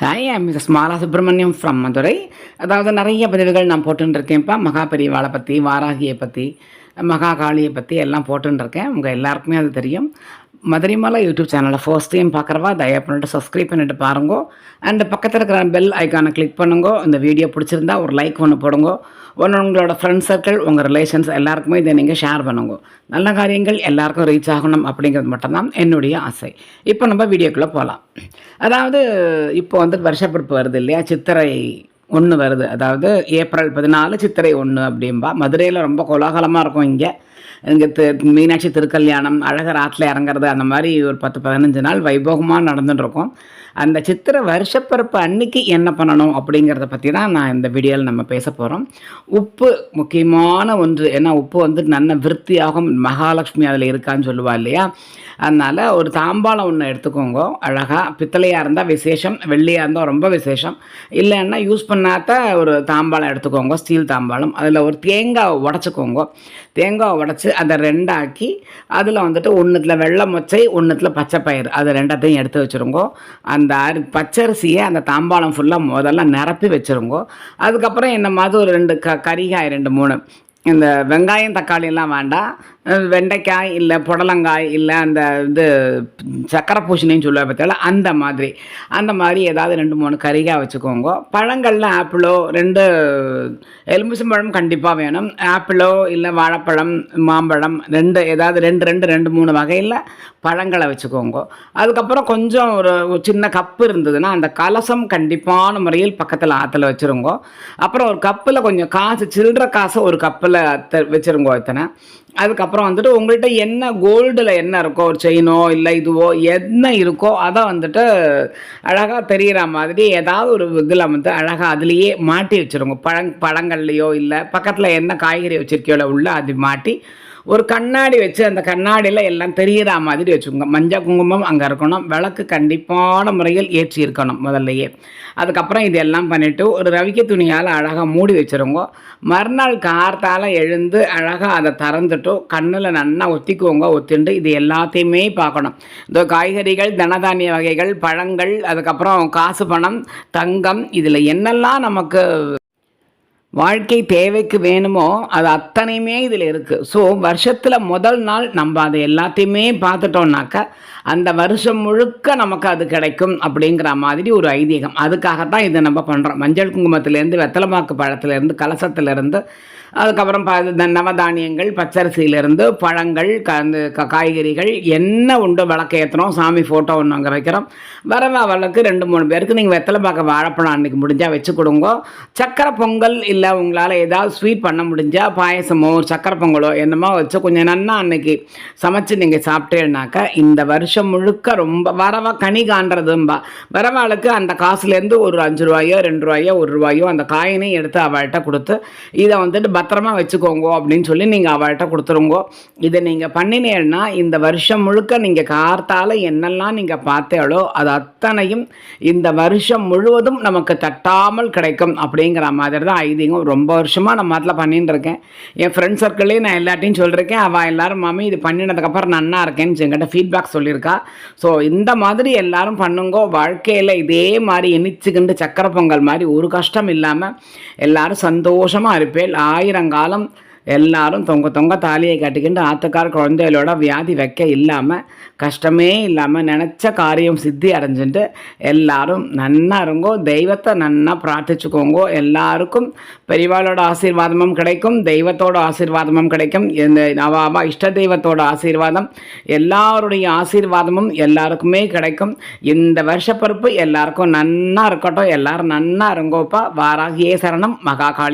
Hi I Miss Mala Subramaniam from Madurai அதாவது நிறைய பதிவுகள் நான் போட்டுருக்கேன்ப்பா மகா பெரியவாளை பற்றி வாராகியை பற்றி மகா காளியை பற்றி எல்லாம் போட்டுருக்கேன் உங்கள் எல்லாருக்குமே அது தெரியும். மதுரைமலை யூடியூப் சேனலை ஃபர்ஸ்ட் டைம் பார்க்குறவா தயவு பண்ணிட்டு சப்ஸ்கிரைப் பண்ணிட்டு பாருங்க. அண்ட் பக்கத்தில் இருக்கிற பெல் ஐக்கானை கிளிக் பண்ணுங்க. இந்த வீடியோ பிடிச்சிருந்தா ஒரு லைக் ஒன்று போடுங்க. ஒன்று உங்களோட ஃப்ரெண்ட் சர்க்கிள் உங்கள் ரிலேஷன்ஸ் எல்லாருக்குமே இதை நீங்கள் ஷேர் பண்ணுங்க. நல்ல காரியங்கள் எல்லாருக்கும் ரீச் ஆகணும் அப்படிங்கிறது மட்டும்தான் என்னுடைய ஆசை. இப்போ நம்ம வீடியோக்குள்ளே போகலாம் அதாவது இப்போ வந்து வருஷப்பிறப்பு வருது இல்லையா? சித்திரை ஒன்று வருது. அதாவது ஏப்ரல் பதினாலு சித்திரை ஒன்று அப்படிம்பா. மதுரையில் ரொம்ப கோலாகலமாக இருக்கும் இங்கே. இங்கே மீனாட்சி திருக்கல்யாணம் அழகர் ஆற்றுல இறங்குறது அந்த மாதிரி ஒரு பத்து பதினஞ்சு நாள் வைபோகமாக நடந்துட்டுருக்கோம் அந்த சித்திரை வருஷப்பிறப்பு அன்னைக்கு என்ன பண்ணணும் அப்படிங்கிறத பற்றி தான் நான் இந்த வீடியோவில் நம்ம பேச போகிறோம் உப்பு முக்கியமான ஒன்று. ஏன்னா உப்பு வந்து நல்ல விருத்தியாகும் மகாலட்சுமி அதில் இருக்கான்னு சொல்லுவா இல்லையா? அதனால் ஒரு தாம்பாளம் ஒன்று எடுத்துக்கோங்க. அழகாக பித்தளையாக இருந்தால் விசேஷம் வெள்ளியாக இருந்தால் ரொம்ப விசேஷம். இல்லைன்னா யூஸ் பண்ணாத ஒரு தாம்பாளம் எடுத்துக்கோங்க ஸ்டீல் தாம்பாளம். அதில் ஒரு தேங்காய் உடச்சிக்கோங்க. தேங்காய் உடச்சி அதை ரெண்டாக்கி அதில் வந்துட்டு ஒன்றுத்தில் வெள்ளை மொச்சை ஒன்றுத்தில் பச்சை பயிர் அது ரெண்டத்தையும் எடுத்து வச்சுருங்கோ. அந்த அரி பச்சரிசியை அந்த தாம்பாளம் ஃபுல்லாக முதல்ல நிரப்பி வச்சுருங்கோ. அதுக்கப்புறம் என்ன மாதிரி ஒரு ரெண்டு க கறிகாய் ரெண்டு மூணு. இந்த வெங்காயம் தக்காளியெல்லாம் வேண்டாம். வெண்டைக்காய் இல்லை புடலங்காய் இல்லை அந்த இது சக்கரை பூசணின்னு சொல்லுவா பார்த்தால அந்த மாதிரி. அந்த மாதிரி ஏதாவது ரெண்டு மூணு கறிகாய் வச்சுக்கோங்க. பழங்களில் ஆப்பிளோ ரெண்டு எலுமிச்சம்பழம் கண்டிப்பாக வேணும். ஆப்பிளோ இல்லை வாழைப்பழம் மாம்பழம் ரெண்டு ஏதாவது ரெண்டு ரெண்டு ரெண்டு மூணு வகையில் பழங்களை வச்சுக்கோங்க. அதுக்கப்புறம் கொஞ்சம் ஒரு ஒரு சின்ன கப்பு இருந்ததுன்னா அந்த கலசம் கண்டிப்பான முறையில் பக்கத்தில் ஆற்றுல வச்சுருங்கோ. அப்புறம் ஒரு கப்பில் கொஞ்சம் காசு சில்லற காசு ஒரு கப்பில் வச்சுருங்கோ இத்தனை அதுக்கப்புறம் வந்துட்டு உங்கள்கிட்ட என்ன கோல்டில் என்ன இருக்கோ ஒரு செயினோ இல்லை இதுவோ என்ன இருக்கோ அதை வந்துட்டு அழகாக தெரிகிற மாதிரி ஏதாவது ஒரு இதில் வந்து அழகாக அதுலேயே மாட்டி வச்சுருங்க. பழங் பழங்கள்லையோ இல்லை பக்கத்தில் என்ன காய்கறி வச்சுருக்கியோல உள்ள அது மாட்டி ஒரு கண்ணாடி வச்சு அந்த கண்ணாடியில் எல்லாம் தெரிகிற மாதிரி வச்சுக்கோங்க. மஞ்சள் குங்குமம் அங்கே இருக்கணும். விளக்கு கண்டிப்பான முறையில் ஏற்றி இருக்கணும் முதல்லையே. அதுக்கப்புறம் இதெல்லாம் பண்ணிவிட்டு ஒரு ரவிக்கை துணியால் அழகாக மூடி வச்சுருங்க. மறுநாள் கார்த்தால் எழுந்து அழகாக அதை திறந்துட்டு கண்ணில் நல்லா ஒத்திக்குவோங்க ஒத்திண்டு. இது எல்லாத்தையுமே பார்க்கணும். இந்த காய்கறிகள் தனதானிய வகைகள் பழங்கள் அதுக்கப்புறம் காசு பணம் தங்கம் இதில் என்னெல்லாம் நமக்கு வாழ்க்கை தேவைக்கு வேணுமோ அது அத்தனையுமே இதில் இருக்குது ஸோ வருஷத்தில் முதல் நாள் நம்ம அதை எல்லாத்தையுமே பார்த்துட்டோம்னாக்கா அந்த வருஷம் முழுக்க நமக்கு அது கிடைக்கும் அப்படிங்கிற மாதிரி ஒரு ஐதீகம். அதுக்காகத்தான் இதை நம்ம பண்ணுறோம் மஞ்சள் குங்குமத்திலேருந்து வெத்தலைமாக்கு பழத்துலேருந்து கலசத்துலேருந்து அதுக்கப்புறம் ப இந்த நவதானியங்கள் பச்சரிசியிலேருந்து பழங்கள் க அந்த க காய்கறிகள் என்ன உண்டு விளக்கு ஏற்றுறோம் சாமி ஃபோட்டோ ஒன்று அங்கே வைக்கிறோம். வரவா வழக்கு ரெண்டு மூணு பேருக்கு நீங்கள் வெத்தலை பார்க்க வாழைப்பழம் அன்றைக்கி முடிஞ்சால் வச்சு கொடுங்க. சக்கரை பொங்கல் இல்லை இல்லை உங்களால் ஏதாவது ஸ்வீட் பண்ண முடிஞ்சால் பாயசமோ சக்கரை பொங்கலோ என்னமோ வச்சு கொஞ்சம் நன்னா அன்னைக்கு சமைச்சு நீங்கள் சாப்பிட்டேன்னாக்கா இந்த வருஷம் முழுக்க ரொம்ப வரவா கனி காண்றதும்பா. வரவாளுக்கு அந்த காசுலேருந்து ஒரு அஞ்சு ரூபாயோ ரெண்டு ரூபாயோ ஒரு ரூபாயோ அந்த காயினையும் எடுத்து அவள்கிட்ட கொடுத்து இதை வந்துட்டு பத்திரமா வச்சுக்கோங்க அப்படின்னு சொல்லி நீங்கள் அவள்கிட்ட கொடுத்துருங்கோ. இதை நீங்கள் பண்ணினேன்னா இந்த வருஷம் முழுக்க நீங்கள் கார்த்தால் என்னெல்லாம் நீங்கள் பார்த்தேளோ அது அத்தனையும் இந்த வருஷம் முழுவதும் நமக்கு தட்டாமல் கிடைக்கும் அப்படிங்கிற மாதிரி தான் ஐதீகம் ரொம்ப வருஷமாக நான் அதில் பண்ணின்னு இருக்கேன். என் ஃப்ரெண்ட் சர்க்கிளையும் நான் எல்லாத்தையும் சொல்லியிருக்கேன் அவள் எல்லோரும் மாமி இது பண்ணினதுக்கப்புறம் நன்னா இருக்கேன்னு? என்கிட்ட ஃபீட்பேக் சொல்லியிருக்கா ஸோ இந்த மாதிரி எல்லாரும் பண்ணுங்கோ வாழ்க்கையில் இதே மாதிரி இனிச்சுக்கிண்டு சக்கரை பொங்கல் மாதிரி ஒரு கஷ்டம் இல்லாமல் எல்லோரும் சந்தோஷமாக இருப்பேன். ஆயிரங்காலம் எல்லாரும் தொங்க தொங்க தாலியை கட்டிக்கிட்டு ஆத்துக்கார குழந்தைகளோட வியாதி வைக்க இல்லாமல் கஷ்டமே இல்லாமல் நினச்ச காரியம் சித்தி அடைஞ்சுட்டு எல்லாரும் நன்னா இருங்கோ தெய்வத்தை நன்னா பிரார்த்திச்சுக்கோங்கோ. எல்லாருக்கும் பெரியவாளோட ஆசீர்வாதமும் கிடைக்கும் தெய்வத்தோட ஆசீர்வாதமும் கிடைக்கும். இந்த நவாபா இஷ்ட தெய்வத்தோட ஆசீர்வாதம் எல்லாருடைய ஆசீர்வாதமும் எல்லாருக்குமே கிடைக்கும். இந்த வருஷப்பருப்பு எல்லாருக்கும் நன்னா இருக்கட்டும் எல்லாரும் நன்னா இருங்கோப்பா. வாராகியே சரணம் மகாகாளி